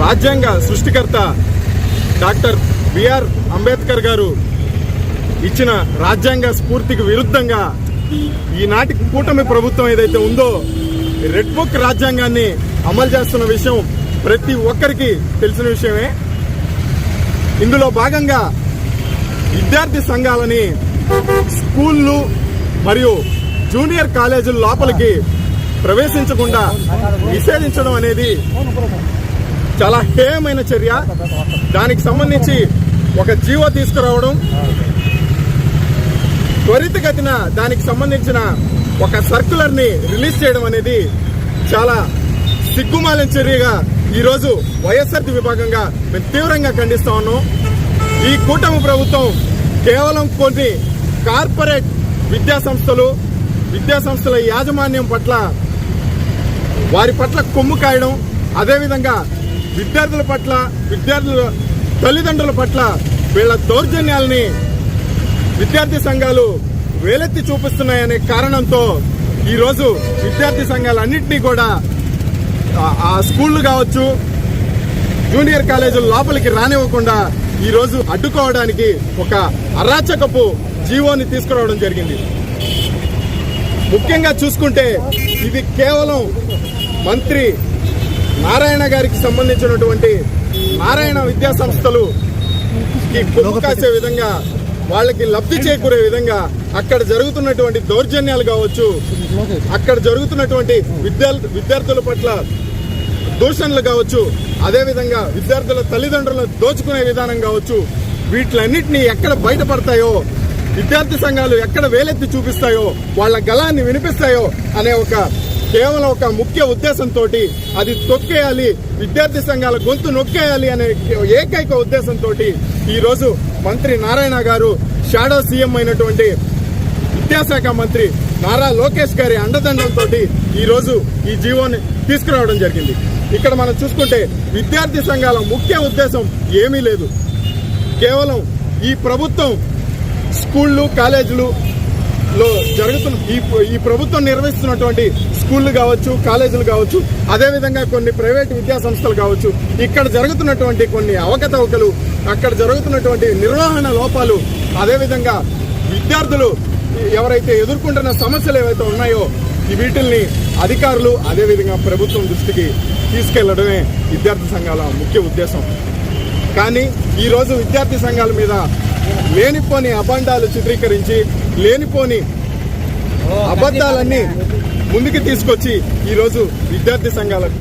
రాజ్యాంగ సృష్టికర్త doctor BR Ambedkar గారు ఇచ్చిన రాజ్యాంగ స్ఫూర్తికి విరుద్ధంగా ఈనాటి కూటమి ప్రభుత్వం ఏదైతే ఉందో రెడ్ బుక్ రాజ్యాంగాన్ని అమలు చేస్తున్న విషయం ప్రతి ఒక్కరికి తెలిసిన విషయమే. ఇందులో భాగంగా విద్యార్థి సంఘాలని స్కూళ్ళు మరియు జూనియర్ కాలేజీల లోపలికి ప్రవేశించకుండా నిషేధించడం అనేది చాలా హేయమైన చర్య. దానికి సంబంధించి ఒక జీవో తీసుకురావడం. త్వరితగతిన దానికి సంబంధించిన ఒక సర్కులర్ని రిలీజ్ చేయడం అనేది చాలా సిగ్గుమాలిన చర్యగా ఈరోజు వైఎస్ఆర్ది విభాగంగా మేము తీవ్రంగా ఖండిస్తా ఉన్నాం. ఈ కూటమి ప్రభుత్వం కేవలం కొన్ని కార్పొరేట్ విద్యా సంస్థలు విద్యా సంస్థల యాజమాన్యం పట్ల వారి పట్ల కొమ్ము కాయడం అదేవిధంగా విద్యార్థుల పట్ల విద్యార్థుల తల్లిదండ్రుల పట్ల వీళ్ళ దౌర్జన్యాలని విద్యార్థి సంఘాలు వేలెత్తి చూపిస్తున్నాయనే కారణంతో ఈరోజు విద్యార్థి సంఘాలన్నింటినీ కూడా ఆ- స్కూళ్ళు కావచ్చు జూనియర్ కాలేజీల లోపలికి రానివ్వకుండా ఈరోజు అడ్డుకోవడానికి ఒక అరాచకపు జీవోని తీసుకురావడం జరిగింది. ముఖ్యంగా చూసుకుంటే ఇది కేవలం మంత్రి నారాయణ గారికి సంబంధించినటువంటి నారాయణ విద్యా సంస్థలు కాసే విధంగా వాళ్ళకి లబ్ధి చేకూరే విధంగా అక్కడ జరుగుతున్నటువంటి దౌర్జన్యాలు కావచ్చు అక్కడ జరుగుతున్నటువంటి విద్యార్థుల పట్ల దూషణలు కావచ్చు అదేవిధంగా విద్యార్థుల తల్లిదండ్రులను దోచుకునే విధానం కావచ్చు వీటిలన్నింటినీ ఎక్కడ బయటపడతాయో విద్యార్థి సంఘాలు ఎక్కడ వేలెత్తి చూపిస్తాయో వాళ్ళ గలాన్ని వినిపిస్తాయో అనే ఒక కేవలం ఒక ముఖ్య ఉద్దేశంతో అది తొక్కేయాలి విద్యార్థి సంఘాల గొంతు నొక్కేయాలి అనే ఏకైక ఉద్దేశంతో ఈరోజు మంత్రి నారాయణ గారు షాడో సీఎం అయినటువంటి విద్యాశాఖ మంత్రి నారా లోకేష్ గారి అండదండలతో ఈరోజు ఈ జీవోని తీసుకురావడం జరిగింది. ఇక్కడ మనం చూసుకుంటే విద్యార్థి సంఘాల ముఖ్య ఉద్దేశం ఏమీ లేదు. కేవలం ఈ ప్రభుత్వం స్కూళ్ళు కాలేజీలు లో జరుగుతున్న ఈ ఈ ప్రభుత్వం నిర్వహిస్తున్నటువంటి స్కూళ్ళు కావచ్చు కాలేజీలు కావచ్చు అదేవిధంగా కొన్ని ప్రైవేట్ విద్యా సంస్థలు కావచ్చు ఇక్కడ జరుగుతున్నటువంటి కొన్ని అవకతవకలు అక్కడ జరుగుతున్నటువంటి నిర్వహణ లోపాలు అదేవిధంగా విద్యార్థులు ఎవరైతే ఎదుర్కొంటున్న సమస్యలు ఏవైతే ఉన్నాయో వీటిల్ని అధికారులు అదేవిధంగా ప్రభుత్వం దృష్టికి తీసుకెళ్ళడమే విద్యార్థి సంఘాల ముఖ్య ఉద్దేశం. కానీ ఈరోజు విద్యార్థి సంఘాల మీద లేనిపోని అబండాలు చిత్రీకరించి లేనిపోని అబద్ధాలన్నీ ముందుకు తీసుకొచ్చి ఈ రోజు విద్యార్థి సంఘాలకు